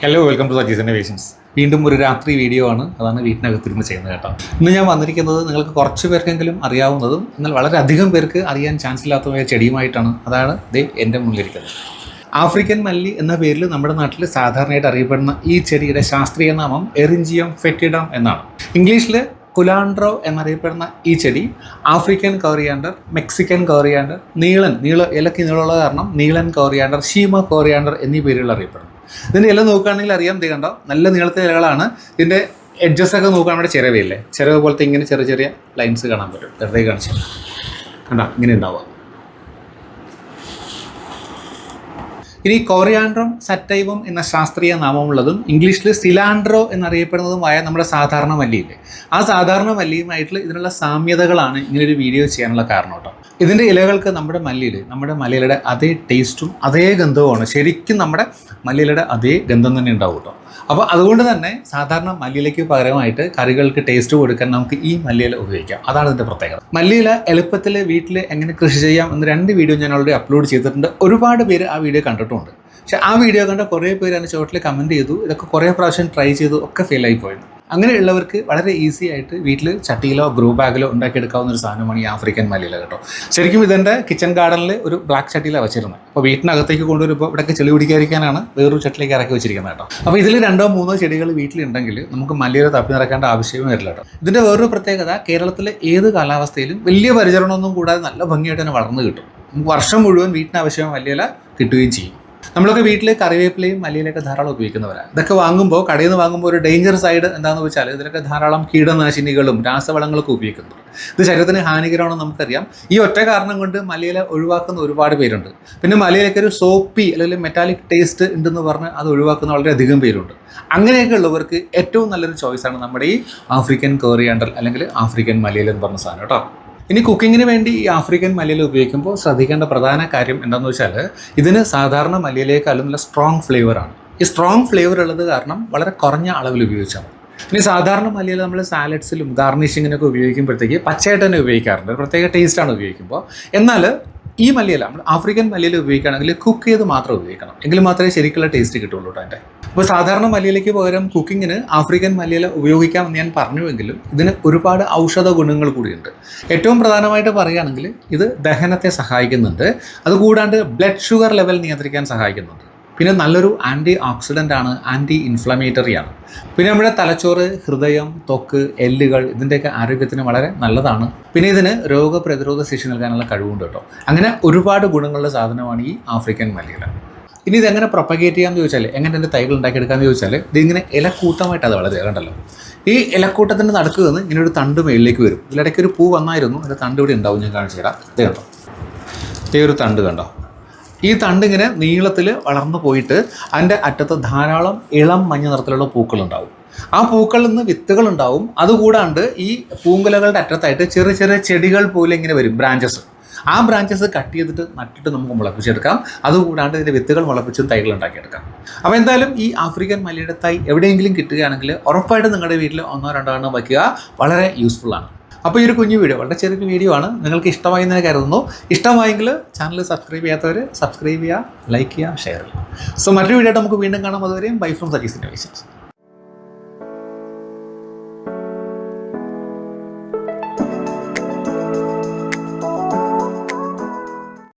Hello welcome to Saji's innovations വീണ്ടും ഒരു രാത്രി വീഡിയോ ആണ്. അതാണ് വീട്ടിനകത്തിരുന്ന് ചെയ്യുന്നത് കേട്ടോ. ഇന്ന് ഞാൻ വന്നിരിക്കുന്നത് നിങ്ങൾക്ക് കുറച്ച് പേർക്കെങ്കിലും അറിയാവുന്നതും എന്നാൽ വളരെയധികം പേർക്ക് അറിയാൻ ചാൻസ് ഇല്ലാത്തതുമായ ചെടിയുമായിട്ടാണ്. അതാണ് ദേ എന്റെ മുന്നിലിരിക്കുന്നത്. ആഫ്രിക്കൻ മല്ലി എന്ന പേരിൽ നമ്മുടെ നാട്ടിൽ സാധാരണയായിട്ട് അറിയപ്പെടുന്ന ഈ ചെടിയുടെ ശാസ്ത്രീയ നാമം എറിഞ്ചിയം ഫെറ്റിഡം എന്നാണ്. ഇംഗ്ലീഷിൽ കുലാൻഡ്രോ എന്നറിയപ്പെടുന്ന ഈ ചെടി ആഫ്രിക്കൻ കോറിയാണ്ടർ മെക്സിക്കൻ കോറിയാണ്ടർ നീളൻ നീള ഇലക്ക് നീളമുള്ള കാരണം നീളൻ കോറിയാണ്ടർ ഷീമ കോറിയാണ്ടർ എന്നീ പേരുകൾ അറിയപ്പെടുന്നു. ഇതിന്റെ ഇല നോക്കുകയാണെങ്കിൽ അറിയാം ഇത് കണ്ടോ? നല്ല നീളത്തെ ഇലകളാണ്. ഇതിന്റെ എഡ്ജസ് ഒക്കെ നോക്കുക നമ്മുടെ ചിരവയില്ലേ? ചിരവ് പോലത്തെ ഇങ്ങനെ ചെറിയ ചെറിയ ലൈൻസ് കാണാൻ പറ്റും. വെറുതെ കാണിച്ചു കണ്ടോ? ഇങ്ങനെ ഉണ്ടാവുക. ഇനി കോറിയാൻഡ്രം സറ്റൈവം എന്ന ശാസ്ത്രീയ നാമമുള്ളതും ഇംഗ്ലീഷിൽ സിലാൻഡ്രോ എന്നറിയപ്പെടുന്നതുമായ നമ്മുടെ സാധാരണ മല്ലിയില്ലേ ആ സാധാരണ മല്ലിയുമായിട്ടുള്ള ഇതിനുള്ള സാമ്യതകളാണ് ഇങ്ങനൊരു വീഡിയോ ചെയ്യാനുള്ള കാരണം കേട്ടോ. ഇതിന്റെ ഇലകൾക്ക് നമ്മുടെ മല്ലിയിൽ നമ്മുടെ മല്ലിയിലയുടെ അതേ ടേസ്റ്റും അതേ ഗന്ധവുമാണ് ശരിക്കും നമ്മുടെ മല്ലിയിലയുടെ അതേ ഗന്ധം തന്നെ ഉണ്ടാവും കേട്ടോ. അപ്പോൾ അതുകൊണ്ട് തന്നെ സാധാരണ മല്ലിയിലയ്ക്ക് പകരമായിട്ട് കറികൾക്ക് ടേസ്റ്റ് കൊടുക്കാൻ നമുക്ക് ഈ മല്ലിയില ഉപയോഗിക്കാം. അതാണ് ഇതിന്റെ പ്രത്യേകത. മല്ലിയില എളുപ്പത്തിൽ വീട്ടിൽ എങ്ങനെ കൃഷി ചെയ്യാം എന്ന് രണ്ട് വീഡിയോ ഞാൻ ഓൾറെഡി അപ്ലോഡ് ചെയ്തിട്ടുണ്ട്. ഒരുപാട് പേര് ആ വീഡിയോ കണ്ടിട്ടുണ്ട്. പക്ഷേ ആ വീഡിയോ കണ്ട കുറേ പേര് അതിന് ചോട്ടിൽ കമന്റ് ചെയ്തു. ഇതൊക്കെ കുറേ പ്രാവശ്യം ട്രൈ ചെയ്തു. ഒക്കെ ഫെയിലായി പോയിരുന്നു അങ്ങനെയുള്ളവർക്ക് വളരെ ഈസി ആയിട്ട് വീട്ടിൽ ചട്ടിയിലോ ഗ്രൂ ബാഗിലോ ഉണ്ടാക്കിയെടുക്കാവുന്ന ഒരു സാധനമാണ് ഈ ആഫ്രിക്കൻ മല്ലിയില കേട്ടോ. ശരിക്കും ഇതെന്റെ കിച്ചൺ ഗാർഡനിൽ ഒരു ബ്ലാക്ക് ചട്ടിയിലാണ് വെച്ചിരുന്നത് അപ്പോൾ വീട്ടിനകത്തേക്ക് കൊണ്ടുവരുമ്പോൾ ഇവിടെയൊക്കെ ചെളി പിടിക്കാതിരിക്കാനാണ് വേറൊരു ചട്ടിലേക്ക് ഇറക്കി വെച്ചിരിക്കുന്നത് കേട്ടോ. അപ്പോൾ ഇതിൽ രണ്ടോ മൂന്നോ ചെടികൾ വീട്ടിലുണ്ടെങ്കിൽ നമുക്ക് മല്ലിയില തപ്പി നിറക്കേണ്ട ആവശ്യമേ വരില്ല കേട്ടോ. ഇതിന്റെ വേറൊരു പ്രത്യേകത കേരളത്തിലെ ഏത് കാലാവസ്ഥയിലും വലിയ പരിചരണമൊന്നും കൂടാതെ നല്ല ഭംഗിയായിട്ട് തന്നെ വളർന്നു കിട്ടും. നമുക്ക് വർഷം മുഴുവൻ വീട്ടിന് ആവശ്യമായ മല്ലിയില കിട്ടുകയും ചെയ്യും. നമ്മളൊക്കെ വീട്ടിൽ കറിവേപ്പിലയും മല്ലിയിലൊക്കെ ധാരാളം ഉപയോഗിക്കുന്നവരാണ്. ഇതൊക്കെ വാങ്ങുമ്പോൾ കടയിൽ നിന്ന് വാങ്ങുമ്പോൾ ഒരു ഡേഞ്ചർ സൈഡ് എന്താണെന്ന് വെച്ചാൽ ഇതിലൊക്കെ ധാരാളം കീടനാശിനികളും രാസവളങ്ങളൊക്കെ ഉപയോഗിക്കുന്നു ഇത് ശരീരത്തിന് ഹാനികരമാണെന്ന് നമുക്കറിയാം. ഈ ഒറ്റ കാരണം കൊണ്ട് മലയില ഒഴിവാക്കുന്ന ഒരുപാട് പേരുണ്ട്. പിന്നെ മലയിലൊക്കെ ഒരു സോപ്പി അല്ലെങ്കിൽ മെറ്റാലിക് ടേസ്റ്റ് ഉണ്ടെന്ന് പറഞ്ഞ് അത് ഒഴിവാക്കുന്ന വളരെയധികം പേരുണ്ട്. അങ്ങനെയൊക്കെ ഉള്ളവർക്ക് ഏറ്റവും നല്ലൊരു ചോയ്സാണ് നമ്മുടെ ഈ ആഫ്രിക്കൻ കോറിയാണ്ടൽ അല്ലെങ്കിൽ ആഫ്രിക്കൻ മലയില എന്ന് പറഞ്ഞ സാധനം കേട്ടോ. ഇനി കുക്കിങ്ങിന് വേണ്ടി ഈ ആഫ്രിക്കൻ മല്ലിയില ഉപയോഗിക്കുമ്പോൾ ശ്രദ്ധിക്കേണ്ട പ്രധാന കാര്യം എന്താണെന്ന് വെച്ചാൽ ഇതിന് സാധാരണ മല്ലിയിലേക്കാളും നല്ല സ്ട്രോങ് ഫ്ലേവറാണ് ഈ സ്ട്രോങ് ഫ്ലേവർ ഉള്ളത് കാരണം വളരെ കുറഞ്ഞ അളവിൽ ഉപയോഗിച്ചാൽ ഇനി സാധാരണ മല്ലിയില നമ്മൾ സാലഡ്സിലും ഗാർണിഷിങ്ങിനൊക്കെ ഉപയോഗിക്കുമ്പോഴത്തേക്ക് പച്ചയായിട്ട് തന്നെ ഉപയോഗിക്കാറുണ്ട്. പ്രത്യേക ടേസ്റ്റാണ് ഉപയോഗിക്കുമ്പോൾ. എന്നാൽ ഈ മല്ലിയില നമ്മൾ ആഫ്രിക്കൻ മല്ലിയില ഉപയോഗിക്കുകയാണെങ്കിൽ കുക്ക് ചെയ്ത് മാത്രം ഉപയോഗിക്കണം. എങ്കിൽ മാത്രമേ ശരിക്കുള്ള ടേസ്റ്റ് കിട്ടുള്ളൂ കേട്ടോ അതിന്റെ. അപ്പോൾ സാധാരണ മല്ലിയിലയ്ക്ക് പകരം കുക്കിങ്ങിന് ആഫ്രിക്കൻ മല്ലിയില ഉപയോഗിക്കാമെന്ന് ഞാൻ പറഞ്ഞുവെങ്കിലും ഇതിന് ഒരുപാട് ഔഷധ ഗുണങ്ങൾ കൂടിയുണ്ട്. ഏറ്റവും പ്രധാനമായിട്ട് പറയുകയാണെങ്കിൽ ഇത് ദഹനത്തെ സഹായിക്കുന്നുണ്ട്. അതുകൂടാണ്ട് ബ്ലഡ് ഷുഗർ ലെവൽ നിയന്ത്രിക്കാൻ സഹായിക്കുന്നുണ്ട്. പിന്നെ നല്ലൊരു ആന്റി ഓക്സിഡന്റ് ആണ് ആന്റി ഇൻഫ്ലമേറ്ററി ആണ്. പിന്നെ നമ്മുടെ തലച്ചോറ് ഹൃദയം തൊക്ക് എല്ലുകൾ ഇതിന്റെയൊക്കെ ആരോഗ്യത്തിന് വളരെ നല്ലതാണ്. പിന്നെ ഇതിന് രോഗപ്രതിരോധ ശേഷി നൽകാനുള്ള കഴിവുണ്ട് കേട്ടോ. അങ്ങനെ ഒരുപാട് ഗുണങ്ങളുടെ സാധനമാണ് ഈ ആഫ്രിക്കൻ മലയില ഇനി ഇതെങ്ങനെ പ്രൊപ്പഗേറ്റ് ചെയ്യാമെന്ന് ചോദിച്ചാൽ എങ്ങനെ എന്റെ തൈകൾ ഉണ്ടാക്കിയെടുക്കാമെന്ന് ചോദിച്ചാൽ ഇതിങ്ങനെ ഇലക്കൂട്ടമായിട്ട് അത് വളരെ കണ്ടല്ലോ. ഈ ഇലക്കൂട്ടത്തിന്റെ നടുക്ക് നിന്ന് ഇങ്ങനെ ഒരു തണ്ട് മേളിലേക്ക് വരും. ഇതിലിടയ്ക്ക് ഒരു പൂ വന്നായിരുന്നു അതിന്റെ തണ്ട് ഇവിടെ ഉണ്ടാവും ഞാൻ കാണിച്ചു തരാം. ഇത് കണ്ടോ? ഈ ഒരു തണ്ട് കണ്ടോ? ഈ തണ്ടിങ്ങനെ നീളത്തിൽ വളർന്നു പോയിട്ട് അതിന്റെ അറ്റത്ത് ധാരാളം ഇളം മഞ്ഞ നിറത്തിലുള്ള പൂക്കളുണ്ടാവും. ആ പൂക്കളിൽ നിന്ന് വിത്തുകൾ ഉണ്ടാവും അതുകൂടാണ്ട് ഈ പൂങ്കുലകളുടെ അറ്റത്തായിട്ട് ചെറിയ ചെറിയ ചെടികൾ പോലെ ഇങ്ങനെ വരും ബ്രാഞ്ചസ് ആ ബ്രാഞ്ചസ് കട്ട് ചെയ്തിട്ട് നട്ടിട്ട് നമുക്ക് മുളപ്പിച്ചെടുക്കാം. അതുകൂടാണ്ട് ഇതിന്റെ വിത്തുകൾ മുളപ്പിച്ചും തൈകൾ ഉണ്ടാക്കിയെടുക്കാം. അപ്പോൾ എന്തായാലും ഈ ആഫ്രിക്കൻ മലയുടെ തൈ എവിടെയെങ്കിലും കിട്ടുകയാണെങ്കിൽ ഉറപ്പായിട്ടും നിങ്ങളുടെ വീട്ടിൽ ഒന്നോ രണ്ടോ എണ്ണം വയ്ക്കുക. വളരെ യൂസ്ഫുൾ ആണ്. അപ്പോൾ ഈ ഒരു കുഞ്ഞു വീഡിയോ വളരെ ചെറിയൊരു വീഡിയോ ആണ്. നിങ്ങൾക്ക് ഇഷ്ടമായി എന്ന് കരുതുന്നു. ഇഷ്ടമായെങ്കിൽ ചാനൽ സബ്സ്ക്രൈബ് ചെയ്യാത്തവർ സബ്സ്ക്രൈബ് ചെയ്യുക ലൈക്ക് ചെയ്യുക ഷെയർ ചെയ്യുക. സോ മറ്റൊരു വീഡിയോ ആയിട്ട് നമുക്ക് വീണ്ടും കാണാം. അതുവരെയും ബൈ ഫ്രം സജീസിന്റെ വിശേഷം.